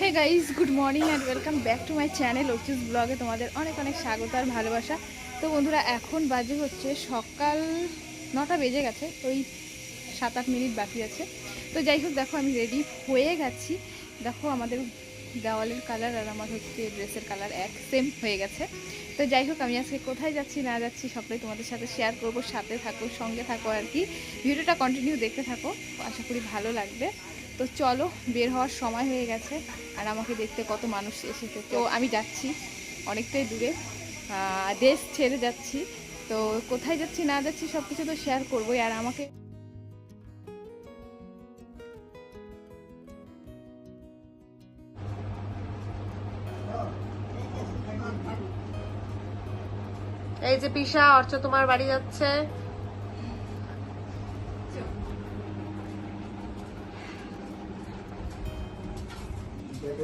Hey guys good morning and welcome back to my channel Archi's ব্লগে তোমাদের অনেক অনেক স্বাগত আর ভালোবাসা। তো বন্ধুরা, এখন বাজে হচ্ছে সকাল নটা বেজে গেছে, ওই সাত আট মিনিট বাকি আছে। তো যাই হোক, দেখো আমি রেডি হয়ে গেছি। দেখো আমাদের দেওয়ালের কালার আর আমার হচ্ছে ড্রেসের কালার এক সেম হয়ে গেছে। তো যাই হোক, আমি আজকে কোথায় যাচ্ছি, না যাচ্ছি সবটাই তোমাদের সাথে শেয়ার করব, সাথে থাকো, সঙ্গে থাকো আর কি। ভিডিওটা কন্টিনিউ দেখতে থাকো, আশা করি ভালো লাগবে। তো চলো, বের হওয়ার সময় হয়ে গেছে আর আমাকে দেখতে কত মানুষ এসেছে। তো আমি যাচ্ছি অনেকটাই দূরে। দেশ ছেড়ে যাচ্ছি। তো কোথায় যাচ্ছি, না যাচ্ছি সব কিছু তো শেয়ার করবোই। আর আমাকে এই যে পিসা, অর্চ তোমার বাড়ি যাচ্ছে।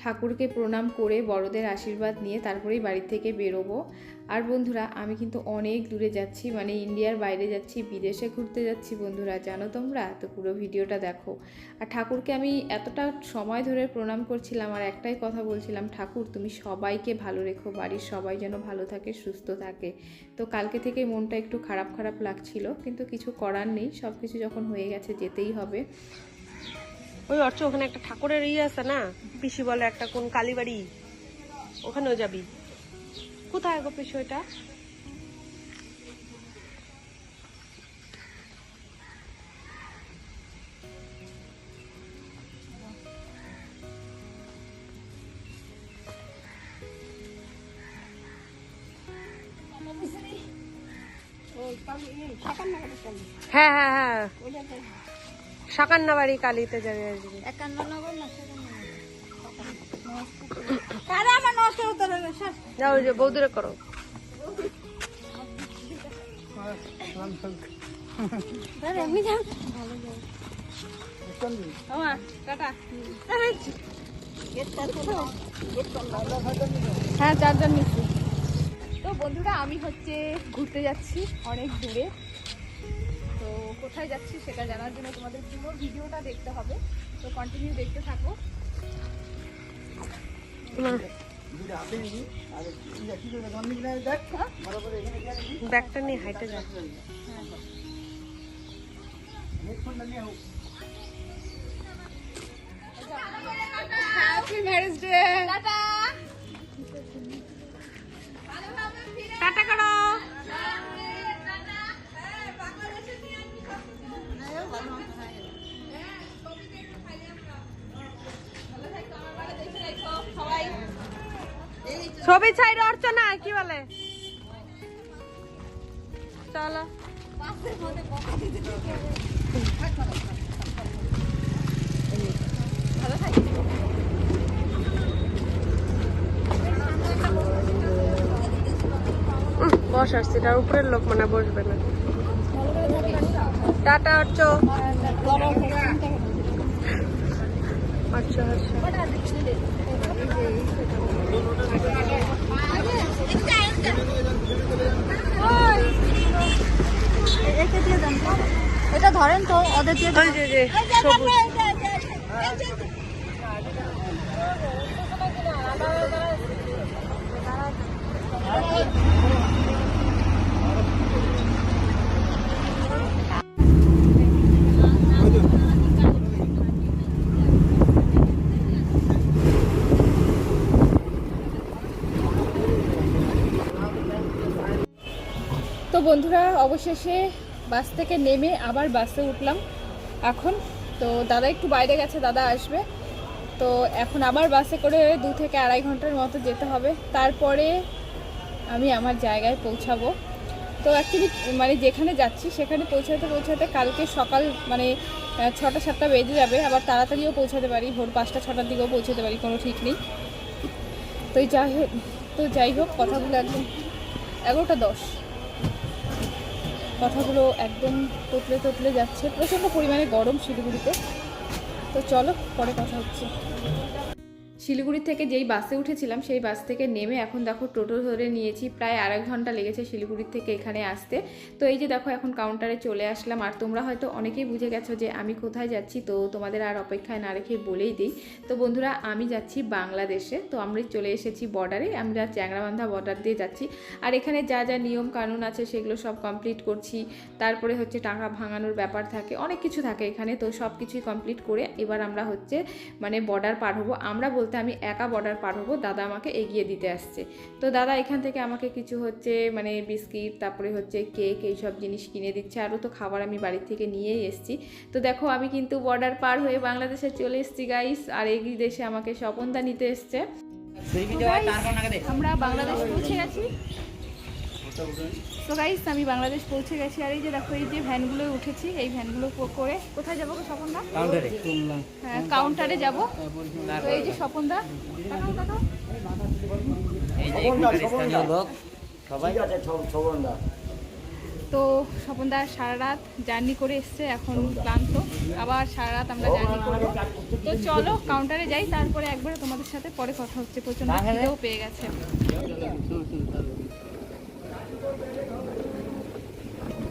ঠাকুরকে প্রণাম করে বড়দের আশীর্বাদ নিয়ে তারপরেই বাড়ি থেকে বেরোবো। আর বন্ধুরা, আমি কিন্তু অনেক দূরে যাচ্ছি মানে ইন্ডিয়ার বাইরে যাচ্ছি, বিদেশে ঘুরতে যাচ্ছি বন্ধুরা, জানো তোমরা? তো পুরো ভিডিওটা দেখো। আর ঠাকুরকে আমি এতটা সময় ধরে প্রণাম করছিলাম আর একটাই কথা বলছিলাম, ঠাকুর, তুমি সবাইকে ভালো রেখো, বাড়ির সবাই যেন ভালো থাকে, সুস্থ থাকে। তো কালকে থেকে মনটা একটু খারাপ খারাপ লাগছিল, কিন্তু কিছু করার নেই সব কিছু যখন হয়ে গেছে, যেতেই হবে। ওই অর্চ ওখানে একটা ঠাকুরের ইয়ে আছে না? পিসি বলে একটা কোন কালীবাড়ি? ওখানেও যাবি। কোথায় গো পিসি ওইটা? হ্যাঁ হ্যাঁ হ্যাঁ। সাকান্না বাড়ি কালীতে যাবে আজকে যাও ওই যে বৌদিরে করো। হ্যাঁ চারজন নিচ্ছি তো বন্ধুরা আমি হচ্ছে ঘুরতে যাচ্ছি অনেক দূরে। কোথায় যাচ্ছি সেটা জানার জন্য তোমাদের পুরো ভিডিওটা দেখতে হবে তো কন্টিনিউ দেখতে থাকো। ব্যাগটা নিয়ে হাইটে যা। হ্যাপি ম্যারেজ ডে টাটা করো! ছবি ছাই অর্চনা কি বলে? চলো। উম, বস আসছে তার উপরের লোক মানে বসবে না। টাটা অর্চ। আচ্ছা আচ্ছা। এটা ধরেন তো ওদের দিয়ে ওই যে যে সবুজ তো বন্ধুরা, অবশেষে বাস থেকে নেমে আবার বাসে উঠলাম এখন। তো দাদা একটু বাইরে গেছে, দাদা আসবে। তো এখন আবার বাসে করে দু থেকে আড়াই ঘণ্টার মতো যেতে হবে। তারপরে আমি আমার জায়গায় পৌঁছাবো। তো অ্যাকচুয়ালি মানে যেখানে যাচ্ছি, সেখানে পৌঁছাতে পৌঁছাতে কালকে সকাল মানে ছটা সাতটা বেজে যাবে। আবার তাড়াতাড়িও পৌঁছাতে পারি। ভোর পাঁচটা, ছটার দিকেও পৌঁছাতে পারি, কোনো ঠিক নেই। তো যাই হোক, তো যাই হোক, কথাগুলো একদম এগারোটা দশ। কথাগুলো একদম তোতলে তোতলে যাচ্ছে। প্রচণ্ড পরিমাণে গরম শিলিগুড়িতে। তো চলো পরে কথা হচ্ছে। শিলিগুড়ি থেকে যেই বাসে উঠেছিলাম, সেই বাস থেকে নেমে এখন দেখো টোটো ধরে নিয়েছি। প্রায় আড়াই ঘণ্টা লেগেছে শিলিগুড়ির থেকে এখানে আসতে। তো এই যে দেখো এখন কাউন্টারে চলে আসলাম। আর তোমরা হয়তো অনেকেই বুঝে গেছো যে আমি কোথায় যাচ্ছি, তো তোমাদের আর অপেক্ষায় না রেখে বলেই দিই। তো বন্ধুরা, আমি যাচ্ছি বাংলাদেশে। তো আমরা চলে এসেছি বর্ডারে আমরা চ্যাংরাবান্ধা বর্ডার দিয়ে যাচ্ছি। আর এখানে যা যা নিয়ম কানুন আছে, সেগুলো সব কমপ্লিট করছি। তারপরে হচ্ছে টাকা ভাঙানোর ব্যাপার থাকে, অনেক কিছু থাকে এখানে। তো সব কিছুই কমপ্লিট করে এবার আমরা হচ্ছে মানে বর্ডার পার হব। আমরা বলতে আমি একা বর্ডার পার হব দাদা আমাকে এগিয়ে দিতে আসছে। তো দাদা এখান থেকে আমাকে কিছু হচ্ছে মানে বিস্কিট তারপরে হচ্ছে কেক এইসব জিনিস কিনে দিচ্ছে। আরও তো খাবার আমি বাড়ি থেকে নিয়েই এসেছি। তো দেখো আমি কিন্তু বর্ডার পার হয়ে বাংলাদেশে চলে এসেছি গাইস আর এই দেশে আমাকে স্বপনদা নিতে এসছে। আমরা বাংলাদেশ পৌঁছে গেছি। তো গাইস আমি বাংলাদেশ পৌঁছে গেছি। আর এই যে দেখো এই যে ভ্যানগুলো উঠেছি এই ভ্যানগুলো ক- করে কোথায় যাব গো স্বপনদা? হ্যাঁ কাউন্টারে যাব। তো এই যে স্বপনদা। তো স্বপনদা সারা রাত জার্নি করে এসছে এখন ক্লান্ত। আবার সারা রাত আমরা জার্নি করব। তো চলো কাউন্টারে যাই তারপরে একবারে তোমাদের সাথে পরে কথা হচ্ছে। প্রচণ্ড পেয়ে গেছে।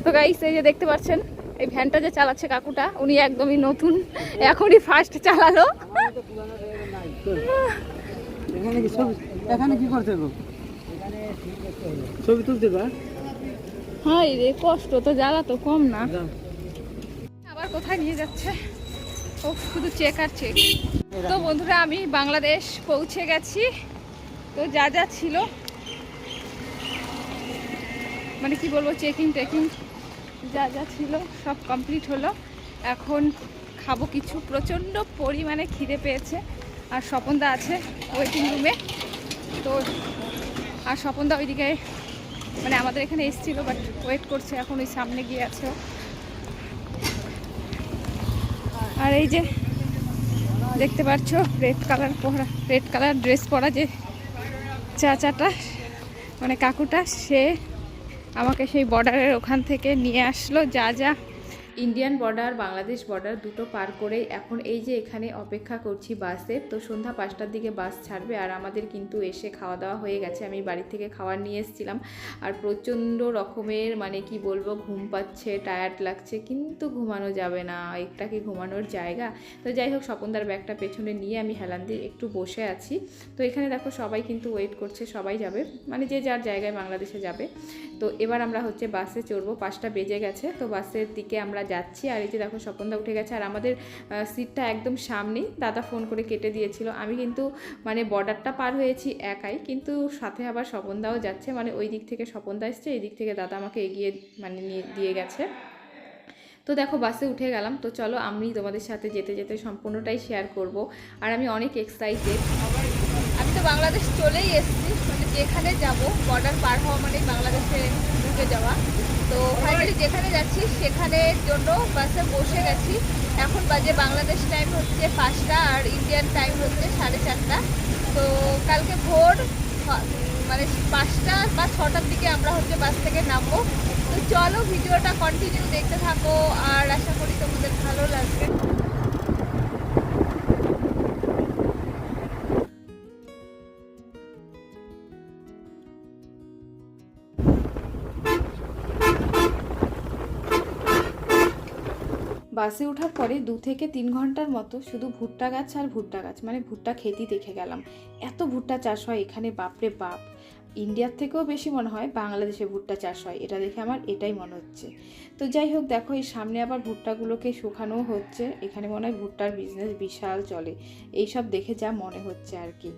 তো গাইস এই যে দেখতে পাচ্ছেন এই ভ্যানটা যে চালাচ্ছে কাকুটা উনি একদমই নতুন এখনই ফার্স্ট চালালো। এখানে কি করতে ছবি তুলতে বা হাই রে কষ্ট তো জ্বালা তো কম না। আবার কোথায় নিয়ে যাচ্ছে? ও শুধু চেক আর চেক তো বন্ধুরা আমি বাংলাদেশ পৌঁছে গেছি। তো যা যা ছিল মানে কি বলব চেকিং টেকিং যা যা ছিল সব কমপ্লিট হলো। এখন খাব কিছু। প্রচণ্ড পরিমাণে খিদে পেয়েছে। আর স্বপনদা আছে ওয়েটিং রুমে তো, আর স্বপনদা ওইদিকে মানে আমাদের এখানে এসেছিল বাট ওয়েট করছে। এখন ওই সামনে গিয়ে আছে আর এই যে, দেখতে পাচ্ছ রেড কালার পরা রেড কালার ড্রেস পরা যে চাচাটা মানে কাকুটা, সে আমাকে সেই বর্ডারের ওখান থেকে নিয়ে আসলো যা যা ইন্ডিয়ান বর্ডার, বাংলাদেশ বর্ডার দুটো পার করেই এখন এই যে এখানে অপেক্ষা করছি বাসে, তো সন্ধ্যা পাঁচটার দিকে বাস ছাড়বে আর আমাদের কিন্তু এসে খাওয়া দাওয়া হয়ে গেছে। আমি বাড়ি থেকে খাবার নিয়ে এসেছিলাম আর প্রচণ্ড রকমের মানে কি বলব, ঘুম পাচ্ছে টায়ার্ড লাগছে, কিন্তু ঘুমানো যাবে না। একটা কি ঘুমানোর জায়গা? তো যাই হোক, স্বপনদার ব্যাগটা পেছনে নিয়ে আমি হেলান দিয়ে একটু বসে আছি। তো এখানে দেখো সবাই কিন্তু ওয়েট করছে, সবাই যাবে। মানে যে যার জায়গায় বাংলাদেশে যাবে। তো এবার আমরা হচ্ছে বাসে চড়বো, পাঁচটা বেজে গেছে। তো বাসের দিকে আমরা যাচ্ছি আর এই যে দেখো স্বপনদা উঠে গেছে আর আমাদের সিটটা একদম সামনেই। দাদা ফোন করে কেটে দিয়েছিল। আমি কিন্তু মানে বর্ডারটা পার হয়েছি একাই, কিন্তু সাথে আবার স্বপনদাও যাচ্ছে। মানে ওই দিক থেকে স্বপনদা এসছে, এই দিক থেকে দাদা আমাকে এগিয়ে মানে নিয়ে দিয়ে গেছে। তো দেখো বাসে উঠে গেলাম। তো চলো আমি তোমাদের সাথে যেতে যেতে সম্পূর্ণটাই শেয়ার করব। আর আমি অনেক এক্সাইটেড আমি তো বাংলাদেশ চলেই এসেছি। মানে যেখানে যাব বর্ডার পার হওয়া মানে বাংলাদেশে ঢুকে যাওয়া। তো ফাইনালি যেখানে যাচ্ছি, সেখানের জন্য বাসে বসে গেছি। এখন বাজে বাংলাদেশ টাইম হচ্ছে পাঁচটা আর ইন্ডিয়ান টাইম হচ্ছে সাড়ে চারটা। তো কালকে ভোর মানে পাঁচটা বা ছটার দিকে আমরা হচ্ছে বাস থেকে নামবো। তো চলো ভিডিওটা কন্টিনিউ দেখতে থাকো আর আশা করি তোমাদের ভালো লাগবে। বাসে ওঠার পরে দু থেকে তিন ঘণ্টার মতো শুধু ভুট্টা গাছ আর ভুট্টা গাছ মানে ভুট্টা খেতেই দেখে গেলাম। এত ভুট্টা চাষ হয় এখানে, বাপরে বাপ। ইন্ডিয়ার থেকেও বেশি মনে হয় বাংলাদেশে ভুট্টা চাষ হয়। এটা দেখে আমার এটাই মনে হচ্ছে। তো যাই হোক, দেখো, এই সামনে আবার ভুট্টাগুলোকে শুকানোও হচ্ছে। এখানে মনে হয় ভুট্টার বিজনেস বিশাল চলে। এইসব দেখে যা মনে হচ্ছে আর কি।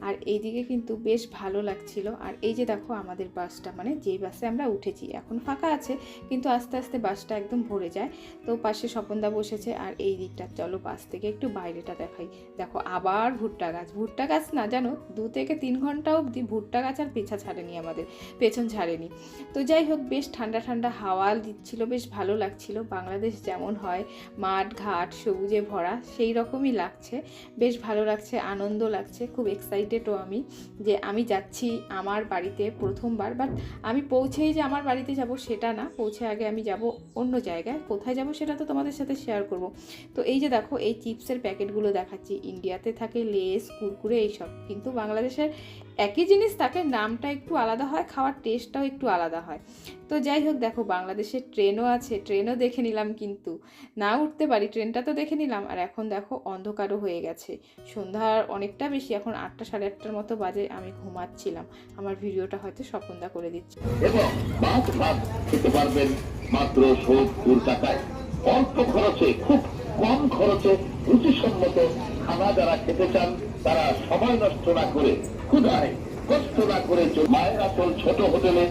আর এইদিকে কিন্তু বেশ ভালো লাগছিল। আর এই যে দেখো, আমাদের বাসটা মানে যেই বাসে আমরা উঠেছি, এখন ফাঁকা আছে, কিন্তু আস্তে আস্তে বাসটা একদম ভরে যায়। তো পাশে স্বপনদা বসেছে, আর এই দিকটা, চলো বাস থেকে একটু বাইরেটা দেখাই। দেখো, আবার ভুট্টা গাছ। ভুট্টা গাছ না, জানো, দু থেকে তিন ঘণ্টা অবধি ভুট্টা গাছ আর পেছা ছাড়েনি আমাদের, পেছন ছাড়েনি। তো যাই হোক, বেশ ঠান্ডা ঠান্ডা হাওয়া দিচ্ছিল, বেশ ভালো লাগছিল। বাংলাদেশ যেমন হয়, মাঠ, ঘাট, সবুজে ভরা, সেই রকমই লাগছে। বেশ ভালো লাগছে, আনন্দ লাগছে, খুব এক্সাইটেডও আমি যে আমি যাচ্ছি আমার বাড়িতে প্রথমবার। বাট আমি পৌঁছেই যে আমার বাড়িতে যাব সেটা না, পৌঁছে আগে আমি যাব অন্য জায়গায়। কোথায় যাব সেটা তো তোমাদের সাথে শেয়ার করব। তো এই যে দেখো, এই চিপসের প্যাকেটগুলো দেখাচ্ছি। ইন্ডিয়াতে থাকে লেস কুরকুরে, এইসব। কিন্তু বাংলাদেশের একই জিনিস থাকে নামটা একটু আলাদা হয়, খাওয়ার টেস্টটাও একটু আলাদা হয়। তো যাই হোক, দেখো, বাংলাদেশের ট্রেনও আছে, ট্রেনও দেখে নিলাম কিন্তু। না উঠতে পারি, ট্রেনটা তো দেখে নিলাম। আর এখন দেখো, অন্ধকারও হয়ে গেছে। সন্ধ্যার অনেকটা বেশি, এখন আটটা সাড়ে আটটার মতো বাজে, আমি ঘুমাচ্ছিলাম। আমার ভিডিওটা হয়তো স্বপনদা করে দিচ্ছে। মাত্র অল্প খরচে, খুব কম খরচে, রুচিসম্মত খানা যারা খেতে চান, তারা সময় নষ্ট না করে, ক্ষুধায় কষ্ট না করে মায়ের আসল ছোট হোটেলে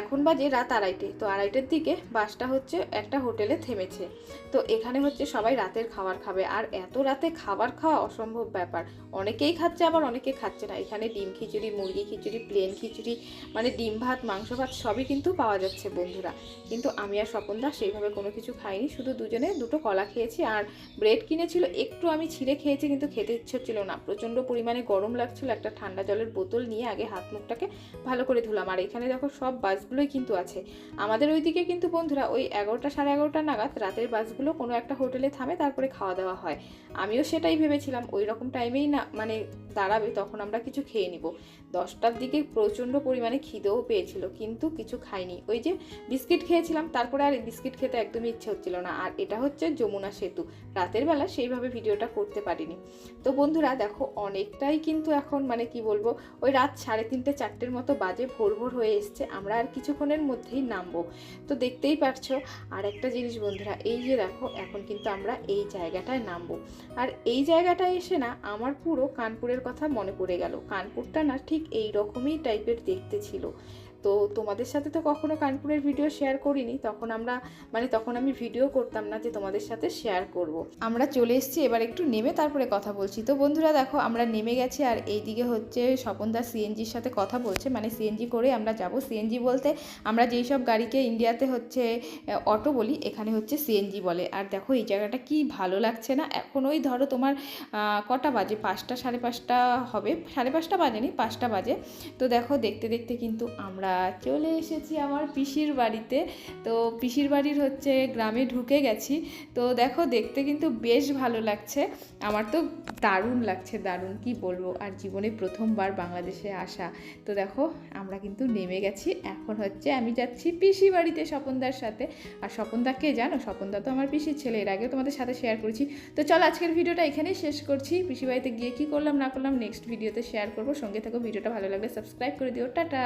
এখন বাজে রাত আড়াইটে, তো আড়াইটের দিকে বাসটা হচ্ছে একটা হোটেলে থেমেছে। তো এখানে হচ্ছে সবাই রাতের খাবার খাবে, আর এত রাতে খাবার খাওয়া অসম্ভব ব্যাপার। অনেকেই খাচ্ছে, আবার অনেকে খাচ্ছে না। এখানে ডিম খিচুড়ি, মুরগি খিচুড়ি, প্লেন খিচুড়ি মানে ডিম ভাত, মাংস ভাত সবই কিন্তু পাওয়া যাচ্ছে বন্ধুরা। কিন্তু আমি আর স্বপনদা সেইভাবে কোনো কিছু খাইনি, শুধু দুজনে দুটো কলা খেয়েছি, আর ব্রেড কিনেছিল, একটু আমি ছিঁড়ে খেয়েছি, কিন্তু খেতে ইচ্ছে হচ্ছিল না। প্রচণ্ড পরিমাণে গরম লাগছিল একটা ঠান্ডা জলের বোতল নিয়ে আগে হাত মুখটাকে ভালো করে ধুলাম। আর এখানে দেখো সব বাসগুলোই কিন্তু আছে। আমাদের ওইদিকে কিন্তু বন্ধুরা ওই এগারোটা সাড়ে এগারোটা নাগাদ রাতের বাসগুলো কোনো একটা হোটেলে থামে তারপরে খাওয়া দাওয়া হয়। আমিও সেটাই ভেবেছিলাম, ওই রকম টাইমেই না মানে দাঁড়াবে তখন আমরা কিছু খেয়ে নিব। দশটার দিকে প্রচণ্ড পরিমাণে খিদেও পেয়েছিল, কিন্তু কিছু খাইনি। ওই যে বিস্কিট খেয়েছিলাম, তারপরে আর বিস্কিট খেতে একদমই ইচ্ছে হচ্ছিল না। আর এটা হচ্ছে যমুনা সেতু। রাতের বেলা সেইভাবে ভিডিওটা করতে পারিনি। তো বন্ধুরা দেখো, অনেকটাই কিন্তু এখন মানে কি বলব, ওই রাত সাড়ে তিনটে, চারটের মতো বাজে ভোর ভোর হয়ে এসছে, আমরা আর কিছুক্ষণের মধ্যেই নামবো। তো দেখতেই পারছ আর একটা জিনিস বন্ধুরা, এই যে দেখো, এখন কিন্তু আমরা এই জায়গাটায় নামবো। আর এই জায়গাটায় এসে না, আমার পুরো কানপুরের কথা মনে পড়ে গেল। কানপুরটা না ঠিক এই রকমই টাইপের দেখতে ছিল। তো তোমাদের সাথে তো কখনো কানপুরের ভিডিও শেয়ার করিনি, তখন আমরা মানে তখন আমি ভিডিও করতাম না যে তোমাদের সাথে শেয়ার করব। আমরা চলে এসেছি, এবার একটু নেমে তারপরে কথা বলছি। তো বন্ধুরা দেখো, আমরা নেমে গেছি আর এইদিকে হচ্ছে স্বপনদা সিএনজির সাথে কথা বলছে মানে সিএনজি করে আমরা যাব। সিএনজি বলতে আমরা যেই সব গাড়িকে ইন্ডিয়াতে হচ্ছে অটো বলি, এখানে হচ্ছে সিএনজি বলে। আর দেখো, এই জায়গাটা কি ভালো লাগছে না? এখন ওই ধরো তোমার কটা বাজে? পাঁচটা, সাড়ে পাঁচটা হবে। সাড়ে পাঁচটা বাজেনি, পাঁচটা বাজে। তো দেখো, দেখতে দেখতে কিন্তু আমরা চলে এসেছি আমার পিসির বাড়িতে। তো পিসির বাড়ির হচ্ছে গ্রামে ঢুকে গেছি। তো দেখো, দেখতে কিন্তু বেশ ভালো লাগছে। আমার তো দারুণ লাগছে, দারুণ। কি বলব? আর জীবনে প্রথমবার বাংলাদেশে আসা। তো দেখো, আমরা কিন্তু নেমে গেছি। এখন হচ্ছে আমি যাচ্ছি পিসি বাড়িতে স্বপনদার সাথে। আর স্বপনদা কে জানো? স্বপনদা তো আমার পিসির ছেলে। এর আগেও তোমাদের সাথে শেয়ার করেছি। তো চলো, আজকের ভিডিওটা এখানেই শেষ করছি। পিসি বাড়িতে গিয়ে কী করলাম, না করলাম নেক্সট ভিডিওতে শেয়ার করব। সঙ্গে থাকো, ভিডিওটা ভালো লাগলে সাবস্ক্রাইব করে দিও। টাটা!